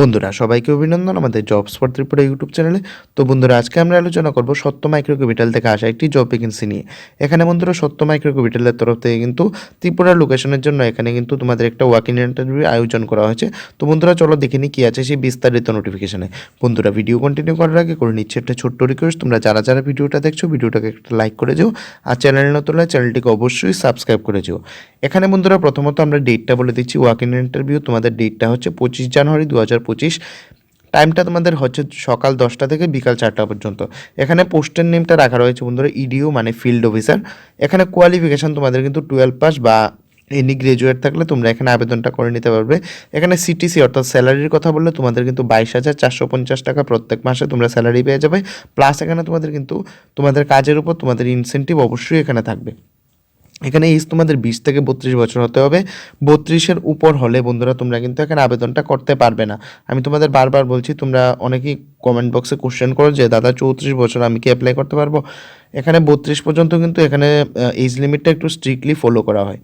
বন্ধুরা, সবাইকে অভিনন্দন আমাদের জব স্পট ত্রিপুরা ইউটিউব চ্যানেলে তো বন্ধুরা, আজকে আমরা আলোচনা করব সত্য মাইক্রো ক্যাপিটাল থেকে আসা একটি জব ভ্যাকেন্সি নিয়ে। এখানে বন্ধুরা, সত্য মাইক্রো ক্যাপিটালের তরফ থেকে কিন্তু ত্রিপুরা লোকেশনের জন্য এখানে কিন্তু তোমাদের একটা ওয়াকিং ইন্টারভিউ আয়োজন করা হয়েছে। তো বন্ধুরা, চলো দেখে নিই কী আছে সেই বিস্তারিত নোটিফিকেশনে বন্ধুরা ভিডিও কন্টিনিউ করার আগে করে নিচ্ছে একটা ছোট্ট রিকোয়েস্ট তোমরা যারা যারা ভিডিওটা দেখছ, ভিডিওটাকে একটা লাইক করে যাও। আর চ্যানেল নতুন চ্যানেলটিকে অবশ্যই সাবস্ক্রাইব করে যাও। এখানে বন্ধুরা, প্রথমত আমরা ডেটটা বলে দিচ্ছি। ওয়াকিং ইন্টারভিউ তোমাদের ডেটটা হচ্ছে পঁচিশ জানুয়ারি দু হাজার পঁচিশ। টাইমটা তোমাদের হচ্ছে সকাল দশটা থেকে বিকাল চারটা পর্যন্ত। এখানে পোস্টের নেমটা রাখা রয়েছে বন্ধুরা ইডিও মানে ফিল্ড অফিসার এখানে কোয়ালিফিকেশান তোমাদের কিন্তু টুয়েলভ পাস বা এনি গ্রাজুয়েট থাকলে তোমরা এখানে আবেদনটা করে নিতে পারবে। এখানে সিটিসি অর্থাৎ স্যালারির কথা বললে তোমাদের কিন্তু বাইশ হাজার চারশো পঞ্চাশ টাকা প্রত্যেক মাসে তোমরা স্যালারি পেয়ে যাবে। প্লাস এখানে তোমাদের কিন্তু তোমাদের কাজের উপর তোমাদের ইনসেন্টিভ অবশ্যই এখানে থাকবে। এখানে এজ তোমাদের বিশ থেকে বত্রিশ বছর হতে হবে। বত্রিশের উপর হলে বন্ধুরা তোমরা কিন্তু এখানে আবেদনটা করতে পারবে না। আমি তোমাদের বারবার বলছি, তোমরা অনেকেই কমেন্ট বক্সে কোশ্চেন করো যে, দাদা, চৌত্রিশ বছর, আমি কি অ্যাপ্লাই করতে পারব? এখানে বত্রিশ পর্যন্ত কিন্তু এখানে এজ লিমিটটা একটু স্ট্রিক্টলি ফলো করা হয়।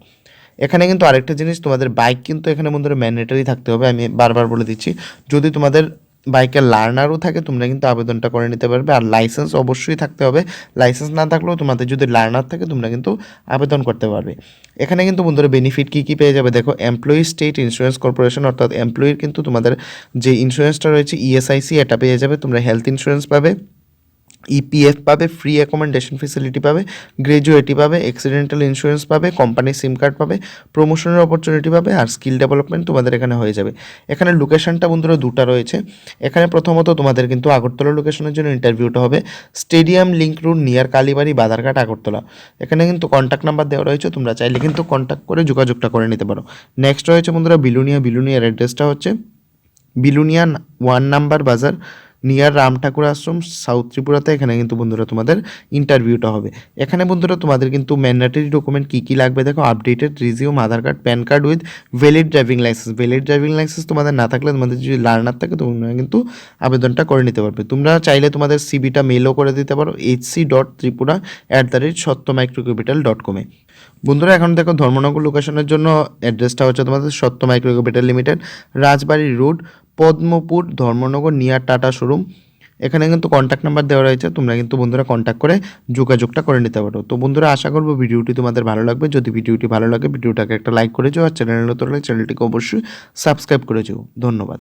এখানে কিন্তু আরেকটা জিনিস, তোমাদের বাইক কিন্তু এখানে বন্ধুরা ম্যান্ডেটারি থাকতে হবে। আমি বারবার বলে দিচ্ছি, যদি তোমাদের বাইকের লার্নারও থাকে, তোমরা কিন্তু আবেদনটা করে নিতে পারবে। আর লাইসেন্স অবশ্যই থাকতে হবে। লাইসেন্স না থাকলেও তোমাদের যদি লার্নার থাকে, তোমরা কিন্তু আবেদন করতে পারবে। এখানে কিন্তু বন্ধুরা বেনিফিট কী কী পেয়ে যাবে? দেখো এমপ্লয়ি স্টেট ইন্স্যুরেন্স কর্পোরেশন অর্থাৎ এমপ্লয়ির কিন্তু তোমাদের যে ইন্স্যুরেন্সটা রয়েছে ইএসআইসি এটা পেয়ে যাবে। তোমরা হেলথ ইন্স্যুরেন্স পাবে। ইপিএফ পাবে ফ্রি অ্যাকোমোডেশন ফেসিলিটি পাবে গ্র্যাজুয়েটি পাবে অ্যাক্সিডেন্টাল ইন্স্যুরেন্স পাবে কোম্পানির সিম কার্ড পাবে প্রমোশনের অপরচুনিটি পাবে আর স্কিল ডেভেলপমেন্ট তোমাদের এখানে হয়ে যাবে। এখানে লোকেশনটা বন্ধুরা দুটা রয়েছে। এখানে প্রথমত তোমাদের কিন্তু আগরতলা লোকেশনের জন্য ইন্টারভিউটা হবে। Stadium link road near Kalibari Badharghat Agartala. এখানে কিন্তু কন্ট্যাক্ট নাম্বার দেওয়া রয়েছে, তোমরা চাইলে কিন্তু কন্ট্যাক্ট করে যোগাযোগটা করে নিতে পারো। নেক্সট রয়েছে বন্ধুরা বিলুনিয়া। বিলুনিয়ার অ্যাড্রেসটা হচ্ছে বিলুনিয়া ওয়ান নাম্বার বাজার নিয়ার রাম ঠাকুর আশ্রম সাউথ ত্রিপুরাতে এখানে কিন্তু বন্ধুরা তোমাদের ইন্টারভিউটা হবে। এখানে বন্ধুরা তোমাদের কিন্তু ম্যান্ডেটরি ডকুমেন্ট কী কী লাগবে দেখো updated resume Aadhaar card PAN card with valid driving licence valid driving licence তোমাদের না থাকলে তোমাদের যদি লার্নার থাকে তোমরা কিন্তু আবেদনটা করে নিতে পারবে। তোমরা চাইলে তোমাদের সিবিটা মেলও করে দিতে পারো HC dot Tripura at the rate Satya micro capital dot কমে বন্ধুরা, এখন দেখো ধর্মনগর লোকেশনের জন্য অ্যাড্রেসটা হচ্ছে তোমাদের Satya micro capital limited Rajbari road Padmapur Dharmanagar near Tata showroom. এখানে কিন্তু কন্ট্যাক্ট নাম্বার দেওয়া রয়েছে, তোমরা কিন্তু বন্ধুরা কন্ট্যাক্ট করে যোগাযোগটা করে নিতে পারো। তো বন্ধুরা, আশা করব ভিডিওটি তোমাদের ভালো লাগবে। যদি ভিডিওটি ভালো লাগে, ভিডিওটাকে একটা লাইক করে যাও, আর চ্যানেল নতুন হলে চ্যানেলটিকে অবশ্যই সাবস্ক্রাইব করে যাও। ধন্যবাদ।